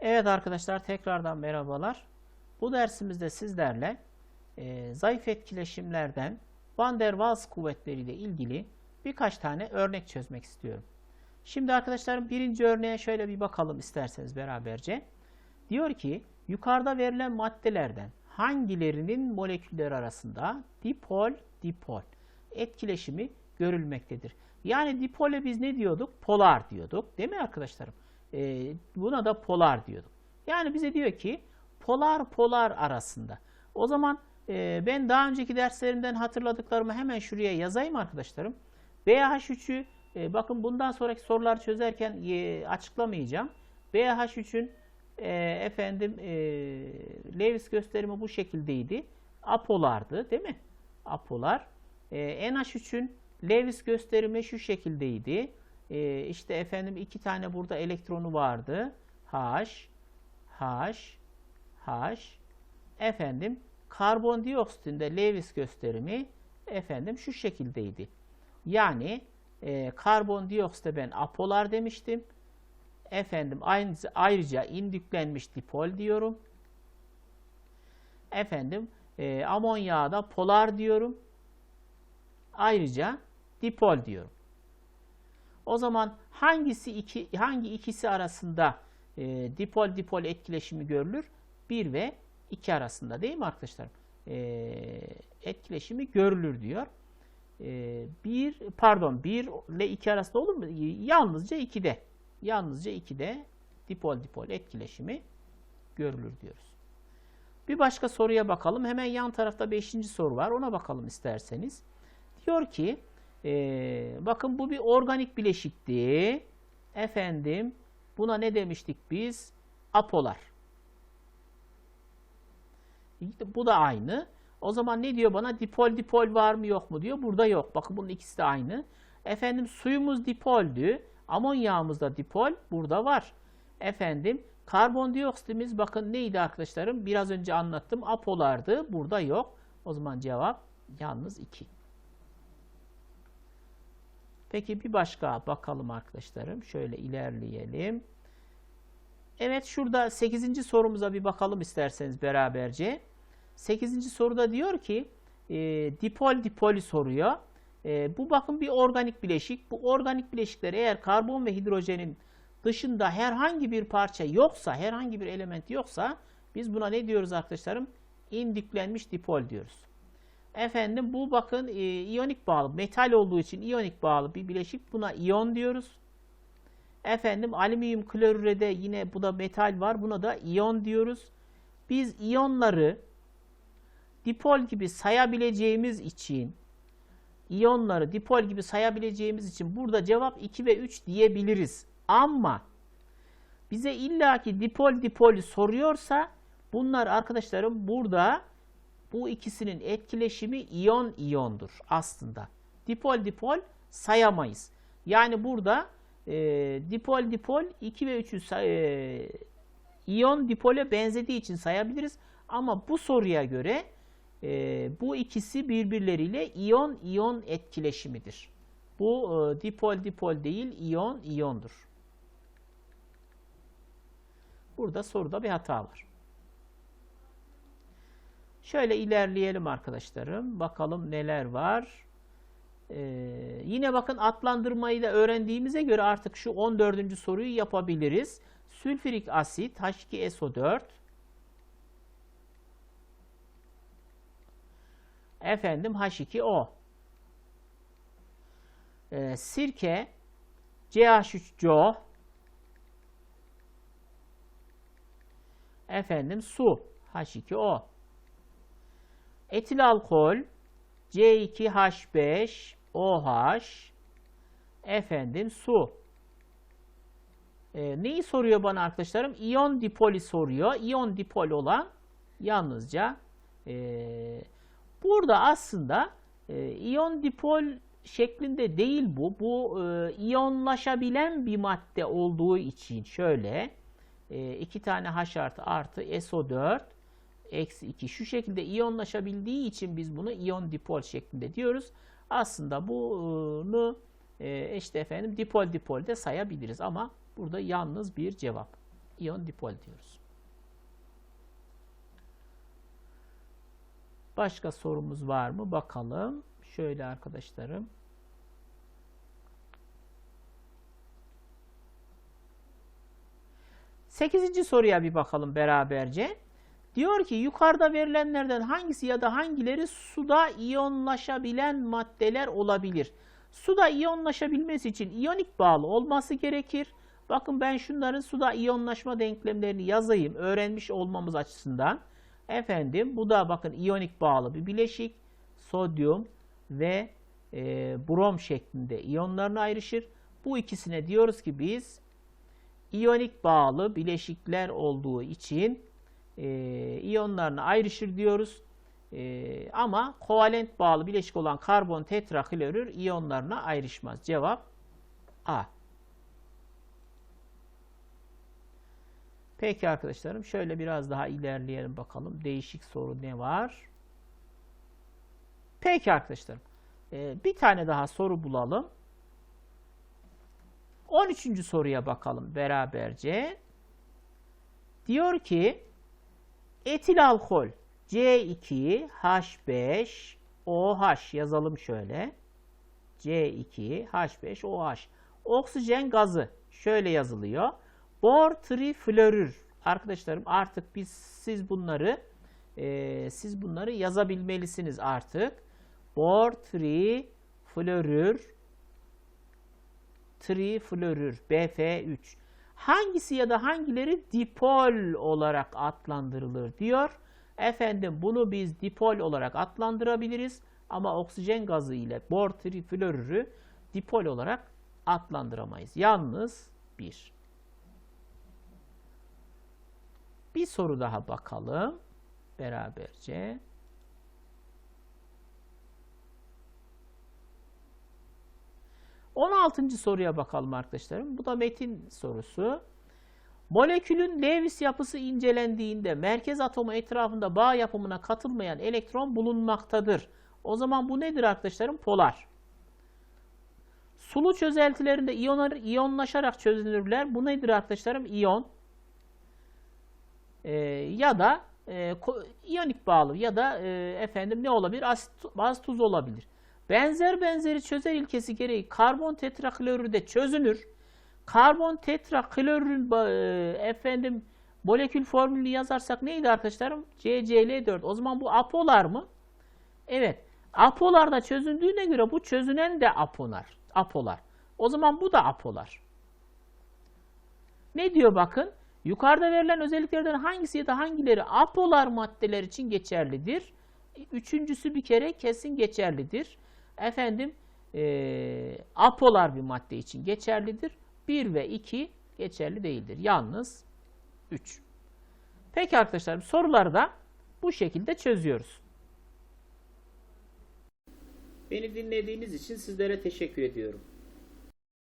Evet arkadaşlar tekrardan merhabalar. Bu dersimizde sizlerle e, zayıf etkileşimlerden Van der Waals kuvvetleriyle ilgili birkaç tane örnek çözmek istiyorum. Şimdi arkadaşlarım birinci örneğe şöyle bir bakalım isterseniz beraberce. Diyor ki yukarıda verilen maddelerden hangilerinin moleküller arasında dipol dipol etkileşimi görülmektedir. Yani dipole biz ne diyorduk? Polar diyorduk. Değil mi arkadaşlarım? E, buna da polar diyorduk. Yani bize diyor ki polar polar arasında. O zaman e, ben daha önceki derslerimden hatırladıklarımı hemen şuraya yazayım arkadaşlarım. BH3'ü e, bakın bundan sonraki sorular çözerken e, açıklamayacağım. BH3'ün e, efendim e, Lewis gösterimi bu şekildeydi. Apolardı değil mi? Apolar. E, NH3'ün Lewis gösterimi şu şekildeydi. E, işte efendim iki tane burada elektronu vardı. H, H, H. Efendim karbondioksitinde Lewis gösterimi efendim şu şekildeydi. Yani e, karbondioksite ben apolar demiştim. Efendim ayrıca indüklenmiş dipol diyorum. Efendim e, amonyağa da polar diyorum. Ayrıca dipol diyorum. O zaman hangisi iki hangi ikisi arasında e, dipol dipol etkileşimi görülür? 1 ve 2 arasında değil mi arkadaşlar? E, etkileşimi görülür diyor. E, 1 pardon 1 ile 2 arasında olur mu? Yalnızca 2'de. Yalnızca 2'de dipol dipol etkileşimi görülür diyoruz. Bir başka soruya bakalım. Hemen yan tarafta 5. soru var. Ona bakalım isterseniz. Diyor ki e, bakın bu bir organik bileşikti. Efendim buna ne demiştik biz? Apolar. Bu da aynı. O zaman ne diyor bana? Dipol dipol var mı yok mu diyor. Burada yok. Bakın bunun ikisi de aynı. Efendim suyumuz dipoldü. Amonyağımız da dipol. Burada var. Efendim karbondioksitimiz bakın neydi arkadaşlarım? Biraz önce anlattım. Apolardı. Burada yok. O zaman cevap yalnız 2. Peki bir başka bakalım arkadaşlarım. Şöyle ilerleyelim. Evet şurada 8. sorumuza bir bakalım isterseniz beraberce. 8. soruda diyor ki e, dipol dipoli soruyor. E, bu bakın bir organik bileşik. Bu organik bileşikler eğer karbon ve hidrojenin dışında herhangi bir parça yoksa, herhangi bir element yoksa biz buna ne diyoruz arkadaşlarım? İndüklenmiş dipol diyoruz. Efendim bu bakın e, iyonik bağlı, metal olduğu için iyonik bağlı bir bileşik. Buna iyon diyoruz. Efendim alüminyum klorürede yine bu da metal var. Buna da iyon diyoruz. Biz iyonları dipol gibi sayabileceğimiz için iyonları dipol gibi sayabileceğimiz için burada cevap 2 ve 3 diyebiliriz. Ama bize illaki dipol dipol soruyorsa bunlar arkadaşlarım burada bu ikisinin etkileşimi iyon iyondur aslında. Dipol dipol sayamayız. Yani burada e, dipol dipol 2 ve 3'ü e, iyon dipole benzediği için sayabiliriz. Ama bu soruya göre e, bu ikisi birbirleriyle iyon iyon etkileşimidir. Bu e, dipol dipol değil iyon iyondur. Burada soruda bir hata var. Şöyle ilerleyelim arkadaşlarım. Bakalım neler var. Ee, yine bakın adlandırmayı da öğrendiğimize göre artık şu 14. soruyu yapabiliriz. Sülfürik asit H2SO4 Efendim H2O ee, Sirke CH3CO Efendim su H2O Etil alkol C2H5 OH efendim su. E, neyi soruyor bana arkadaşlarım? İyon dipoli soruyor. İyon dipol olan yalnızca e, burada aslında e, iyon dipol şeklinde değil bu. Bu e, iyonlaşabilen bir madde olduğu için şöyle e, iki tane H artı artı SO4 eksi 2 şu şekilde iyonlaşabildiği için biz bunu iyon dipol şeklinde diyoruz. Aslında bunu işte efendim dipol dipol de sayabiliriz ama burada yalnız bir cevap. iyon dipol diyoruz. Başka sorumuz var mı? Bakalım. Şöyle arkadaşlarım. Sekizinci soruya bir bakalım beraberce. Diyor ki yukarıda verilenlerden hangisi ya da hangileri suda iyonlaşabilen maddeler olabilir? Suda iyonlaşabilmesi için iyonik bağlı olması gerekir. Bakın ben şunların suda iyonlaşma denklemlerini yazayım öğrenmiş olmamız açısından. Efendim bu da bakın iyonik bağlı bir bileşik. Sodyum ve e, brom şeklinde iyonlarına ayrışır. Bu ikisine diyoruz ki biz iyonik bağlı bileşikler olduğu için e, iyonlarına ayrışır diyoruz. E, ama kovalent bağlı bileşik olan karbon tetraklorür iyonlarına ayrışmaz. Cevap A. Peki arkadaşlarım şöyle biraz daha ilerleyelim bakalım. Değişik soru ne var? Peki arkadaşlarım. e, bir tane daha soru bulalım. 13. soruya bakalım beraberce. Diyor ki etil alkol C2H5OH yazalım şöyle. C2H5OH. Oksijen gazı şöyle yazılıyor. Bor triflorür. Arkadaşlarım artık biz siz bunları e, siz bunları yazabilmelisiniz artık. Bor triflorür triflorür BF3. Hangisi ya da hangileri dipol olarak adlandırılır diyor. Efendim bunu biz dipol olarak adlandırabiliriz ama oksijen gazı ile bor triflorürü dipol olarak adlandıramayız. Yalnız bir. Bir soru daha bakalım beraberce. On altıncı soruya bakalım arkadaşlarım. Bu da metin sorusu. Molekülün Lewis yapısı incelendiğinde merkez atomu etrafında bağ yapımına katılmayan elektron bulunmaktadır. O zaman bu nedir arkadaşlarım? Polar. Sulu çözeltilerinde iyonlar, iyonlaşarak çözünürler. Bu nedir arkadaşlarım? İyon. Ee, ya da e, iyonik bağlı ya da e, efendim ne olabilir? Asit, baz tuz olabilir. Benzer benzeri çözer ilkesi gereği karbon tetraklorür de çözünür. Karbon tetraklorürün e, efendim molekül formülünü yazarsak neydi arkadaşlarım? CCl4. O zaman bu apolar mı? Evet. Apolar da çözündüğüne göre bu çözünen de apolar. Apolar. O zaman bu da apolar. Ne diyor bakın? Yukarıda verilen özelliklerden hangisi ya da hangileri apolar maddeler için geçerlidir? Üçüncüsü bir kere kesin geçerlidir. Efendim e, apolar bir madde için geçerlidir. 1 ve 2 geçerli değildir. Yalnız 3. Peki arkadaşlar soruları da bu şekilde çözüyoruz. Beni dinlediğiniz için sizlere teşekkür ediyorum.